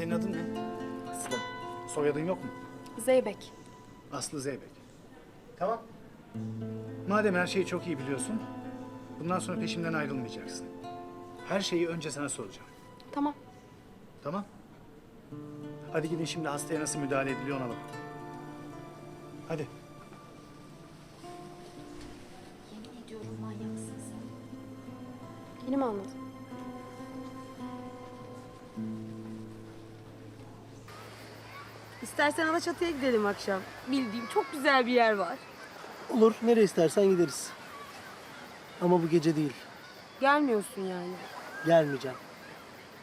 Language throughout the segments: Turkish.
Senin adın ne? Aslı. Soyadın yok mu? Zeybek. Aslı Zeybek. Tamam. Madem her şeyi çok iyi biliyorsun, bundan sonra peşimden ayrılmayacaksın. Her şeyi önce sana soracağım. Tamam. Tamam? Hadi gidin şimdi hastaya nasıl müdahale ediliyor ona bakın. Hadi. Yemin ediyorum manyaksın sen. Yeni mi anladın? İstersen Alaçatı'ya gidelim akşam. Bildiğim çok güzel bir yer var. Olur, nereye istersen gideriz. Ama bu gece değil. Gelmiyorsun yani. Gelmeyeceğim.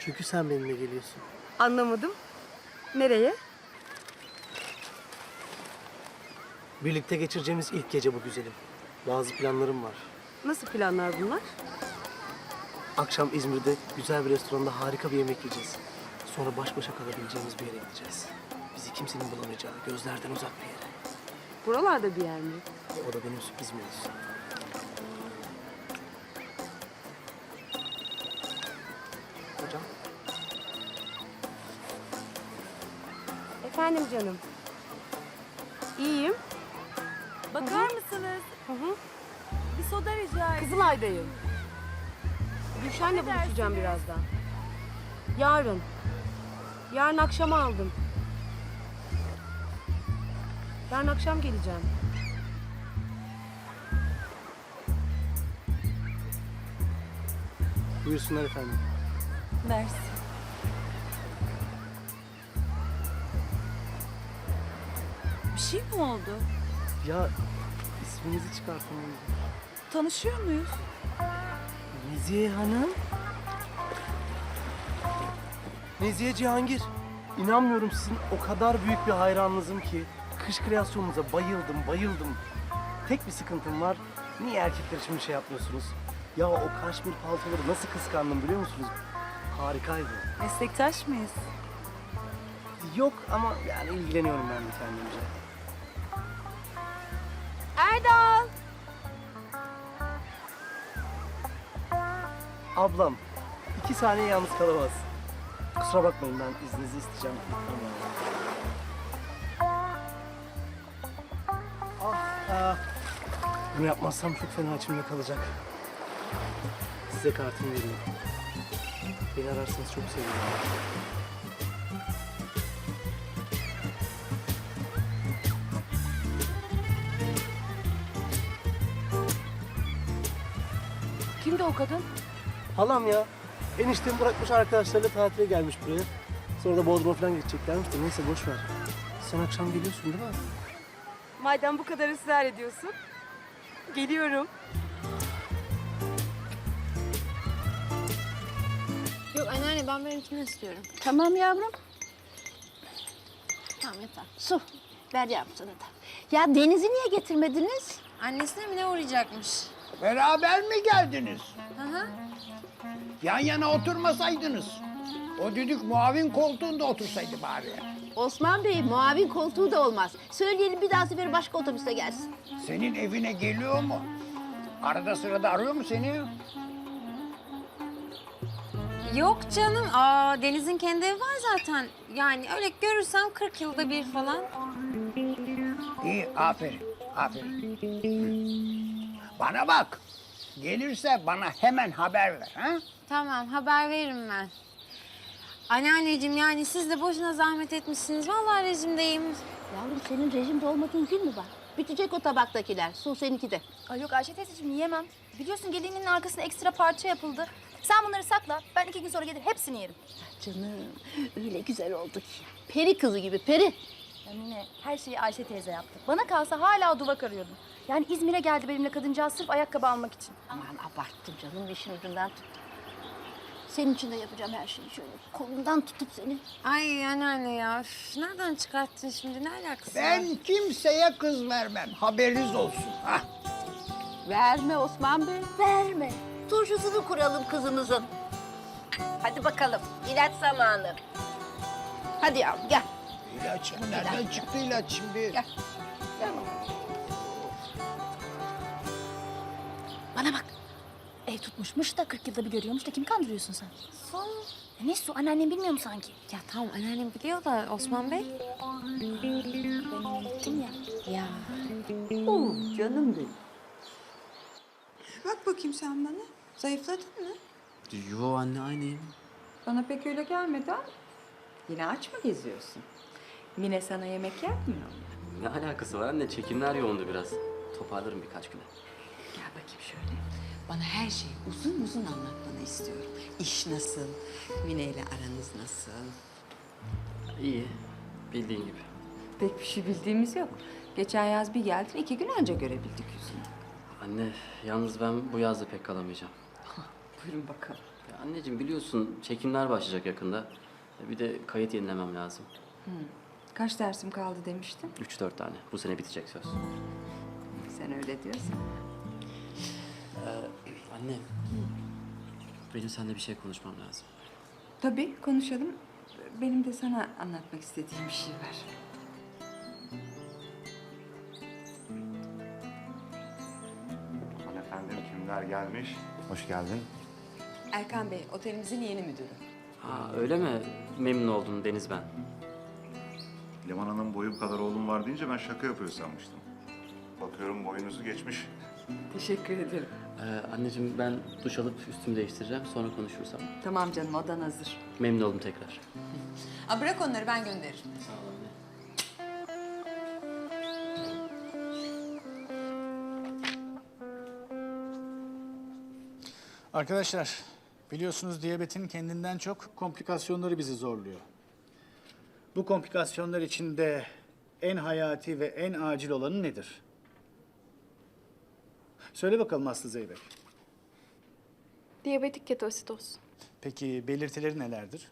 Çünkü sen benimle geliyorsun. Anlamadım. Nereye? Birlikte geçireceğimiz ilk gece bu güzelim. Bazı planlarım var. Nasıl planlar bunlar? Akşam İzmir'de güzel bir restoranda harika bir yemek yiyeceğiz. Sonra baş başa kalabileceğimiz bir yere gideceğiz. Bizi kimsenin bulamayacağı, gözlerden uzak bir yere. Buralarda bir yer mi? O da benim sürprizim olsun. Hocam, Efendim canım. İyiyim. Bakar mısınız? Hı hı. Bir soda rica edeyim. Kızılay'dayım. Gülşen'le buluşacağım birazdan. Yarın. Yarın akşama aldım. Yarın akşam geleceğim. buyursunlar efendim. Mersi. Bir şey mi oldu? Ya isminizi çıkartın. Tanışıyor muyuz? Nezihe Hanım. Nezihe Cihangir. İnanmıyorum sizin o kadar büyük bir hayranınızım ki. Kış kreasyonunuza bayıldım, bayıldım. Tek bir sıkıntım var. Niye erkekler için bir şey yapmıyorsunuz? Ya o kaşmir paltoları nasıl kıskandım biliyor musunuz? Harikaydı. Meslektaş mıyız? Yok ama yani ilgileniyorum ben de kendimce. Erdal! Ablam, iki saniye yalnız kalamaz. Kusura bakmayın ben izninizi isteyeceğim. Gitmem Bunu yapmazsam çok fena içimde kalacak. Size kartımı vereyim. Beni ararsanız çok sevinirim. Kimdi o kadın? Halam ya. Eniştem bırakmış arkadaşlarıyla tatile gelmiş buraya. Sonra da Bodrum'a falan gideceklermiş de neyse boş ver. Sen akşam geliyorsun değil mi? Madem bu kadar ısrar ediyorsun. Geliyorum. Yok anneanne ben benimkini istiyorum. Tamam yavrum. Tamam yeter. Su. Ver yavrum sana da. Ya Deniz'i niye getirmediniz? Annesine mi ne uğrayacakmış? Beraber mi geldiniz? Hı hı. Yan yana oturmasaydınız. O düdük muavin koltuğunda otursaydı bari. Osman Bey muavin koltuğu da olmaz. Söyleyelim bir daha sefer başka otobüste gelsin. Senin evine geliyor mu? Arada sırada arıyor mu seni? Yok canım. Aa Deniz'in kendi evi var zaten. Yani öyle görürsem 40 yılda bir falan. İyi, aferin, aferin. Bana bak. Gelirse bana hemen haber ver. Ha? Tamam haber veririm ben. Anneanneciğim yani siz de boşuna zahmet etmişsiniz. Vallahi rejimdeyim. Yavrum senin rejimde olmadığın gün mü var? Bitecek o tabaktakiler. Su seninki de. Ay yok Ayşe teyzeciğim yiyemem. Biliyorsun gelinliğinin arkasına ekstra parça yapıldı. Sen bunları sakla. Ben iki gün sonra gelir hepsini yerim. Canım öyle güzel oldu ki. Peri kızı gibi peri. Ya Mine her şeyi Ayşe teyze yaptı. Bana kalsa hala duvak arıyordum. Yani İzmir'e geldi benimle kadıncağız sırf ayakkabı almak için. Aman abarttım canım işin ucundan tut. Senin için de yapacağım her şeyi şöyle kolundan tutup seni. Ay anneanne ya. üf, nereden çıkarttın şimdi? Ne alakası var? Ben kimseye kız vermem. Haberiniz olsun. Ha? Verme Osman Bey, verme. Turşusunu kuralım kızımızın. Hadi bakalım, ilaç zamanı. Hadi yavrum gel. İlaç nereden çıktı ilaç şimdi? Gel. Gel. Bana bak. Ev tutmuşmuş da 40 yılda bir görüyormuş da kimi kandırıyorsun sen? Son Ya ne su anneannem bilmiyor mu sanki? Ya tamam anneannem biliyor da Osman Bey. Ben ya. Ya Oo, canım benim. Bak bakayım sen bana. Zayıfladın mı? Yo anne aynıyım. Bana pek öyle gelmedi ama. Yine aç mı geziyorsun? Mine sana yemek yapmıyor mu? Ne alakası var anne? Çekimler yoğundu biraz. Toparlarım birkaç güne. Gel bakayım şöyle. Bana her şeyi uzun uzun anlatmanı istiyorum. İş nasıl? Mine ile aranız nasıl? İyi. Bildiğin gibi. Pek bir şey bildiğimiz yok. Geçen yaz bir geldin, iki gün önce görebildik yüzünü. Anne yalnız ben bu yazda pek kalamayacağım. Buyurun bakalım. Ya anneciğim biliyorsun çekimler başlayacak yakında. Bir de kayıt yenilemem lazım. Kaç dersim kaldı demiştin? Üç dört tane. Bu sene bitecek söz. Sen öyle diyorsan. Anne. Benim seninle bir şey konuşmam lazım. Tabii konuşalım. Benim de sana anlatmak istediğim bir şey var. Efendim kimler gelmiş? Hoş geldin. Erkan Bey, otelimizin yeni müdürü. Ha öyle mi? Memnun oldum Deniz ben. Leman Hanım boyum kadar oğlum var deyince ben şaka yapıyor sanmıştım. Bakıyorum boyunuzu geçmiş. Teşekkür ederim. Ee, anneciğim ben duş alıp üstümü değiştireceğim. Sonra konuşuruz ama. Tamam canım, odan hazır. Memnun oldum tekrar. Aa, bırak onları, ben gönderirim. Sağ ol anne. Arkadaşlar, biliyorsunuz diyabetin kendinden çok komplikasyonları bizi zorluyor. Bu komplikasyonlar içinde en hayati ve en acil olanı nedir? Söyle bakalım Aslı Zeybek. Diyabetik ketoasitoz. Peki belirtileri nelerdir?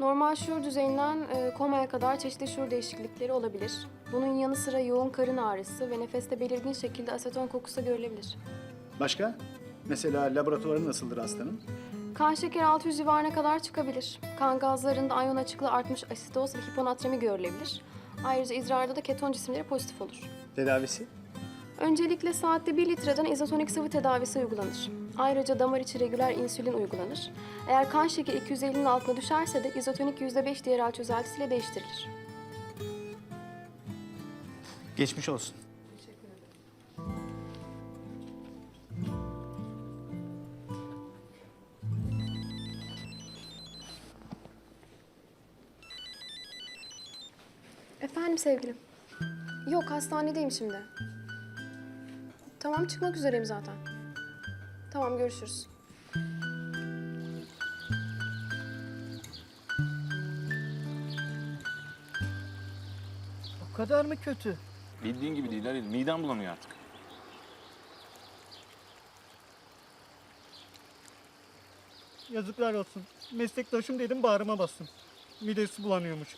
Normal şuur düzeyinden e, komaya kadar çeşitli şuur değişiklikleri olabilir. Bunun yanı sıra yoğun karın ağrısı ve nefeste belirgin şekilde aseton kokusu görülebilir. Başka? Mesela laboratuvarı nasıldır hastanın? Kan şekeri 600 civarına kadar çıkabilir. Kan gazlarında ayon açıklığı artmış asitoz ve hiponatremi görülebilir. Ayrıca idrarda da keton cisimleri pozitif olur. Tedavisi? Öncelikle saatte 1 litreden izotonik sıvı tedavisi uygulanır. Ayrıca damar içi regüler insülin uygulanır. Eğer kan şekeri 250'nin altına düşerse de izotonik %5 DRL çözeltisiyle değiştirilir. Geçmiş olsun. Efendim sevgilim. Yok hastanedeyim şimdi. Tamam çıkmak üzereyim zaten. Tamam görüşürüz. O kadar mı kötü? Bildiğin gibi değil Halil. Midem bulanıyor artık. Yazıklar olsun. Meslektaşım dedim bağrıma bastım. Midesi bulanıyormuş.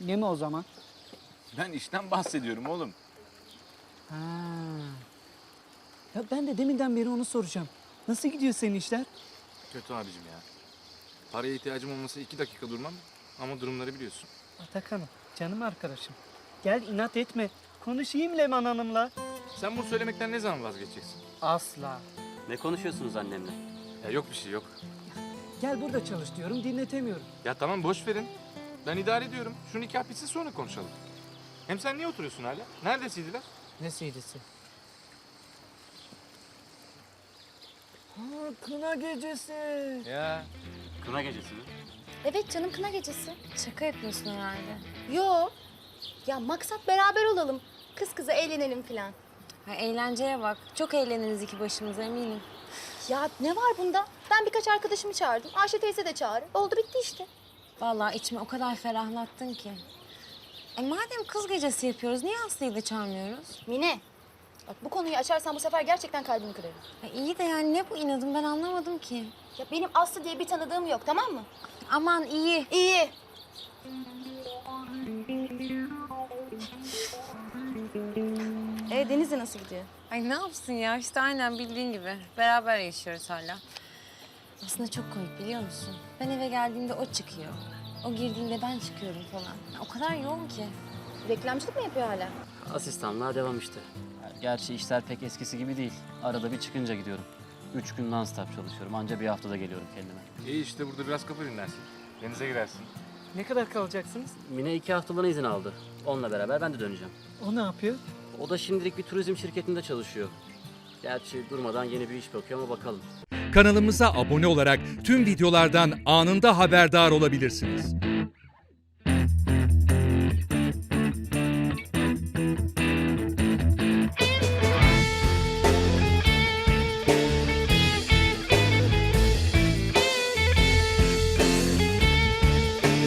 Yeme o zaman. Ben işten bahsediyorum oğlum. Ha. Ya ben de deminden beri onu soracağım. Nasıl gidiyor senin işler? Kötü abicim ya. Paraya ihtiyacım olmasa iki dakika durmam. Ama durumları biliyorsun. Atakan'ım, canım arkadaşım. Gel inat etme. Konuşayım Leman Hanım'la. Sen bunu söylemekten ne zaman vazgeçeceksin? Asla. Ne konuşuyorsunuz annemle? Ya yok bir şey yok. Gel burada çalış diyorum, dinletemiyorum. Ya tamam boş verin. Ben idare ediyorum. Şu nikah bitsin sonra konuşalım. Hem sen niye oturuyorsun hala? Nerede CD'ler? Ne CD'si? Ha, kına gecesi. Ya. Kına gecesi mi? Evet canım kına gecesi. şaka yapıyorsun herhalde. Yo. Ya maksat beraber olalım. Kız kıza eğlenelim falan. Ha, eğlenceye bak. Çok eğleniriz iki başımıza eminim. Ya ne var bunda? Ben birkaç arkadaşımı çağırdım. Ayşe teyze de çağır. Oldu bitti işte. Vallahi içimi o kadar ferahlattın ki. E madem kız gecesi yapıyoruz niye Aslı'yı da çağırmıyoruz? Mine. Bak bu konuyu açarsan bu sefer gerçekten kalbimi kırarım. E iyi de yani ne bu inadım ben anlamadım ki. Ya benim Aslı diye bir tanıdığım yok tamam mı? Aman iyi. İyi. E Deniz'le nasıl gidiyor? Ay ne yapsın ya işte aynen bildiğin gibi. Beraber yaşıyoruz hala. Aslında çok komik biliyor musun? Ben eve geldiğimde o çıkıyor. O girdiğinde ben çıkıyorum falan. Ya, o kadar yoğun ki. Reklamcılık mı yapıyor hala? Asistanlığa devam işte. Gerçi işler pek eskisi gibi değil. Arada bir çıkınca gidiyorum. Üç gün non-stop çalışıyorum. Anca bir haftada geliyorum kendime. İyi işte burada biraz kafa dinlersin. Denize girersin. Ne kadar kalacaksınız? Mine iki haftalığına izin aldı. Onunla beraber ben de döneceğim. O ne yapıyor? O da şimdilik bir turizm şirketinde çalışıyor. Gerçi durmadan yeni bir iş bakıyor ama bakalım. Kanalımıza abone olarak tüm videolardan anında haberdar olabilirsiniz.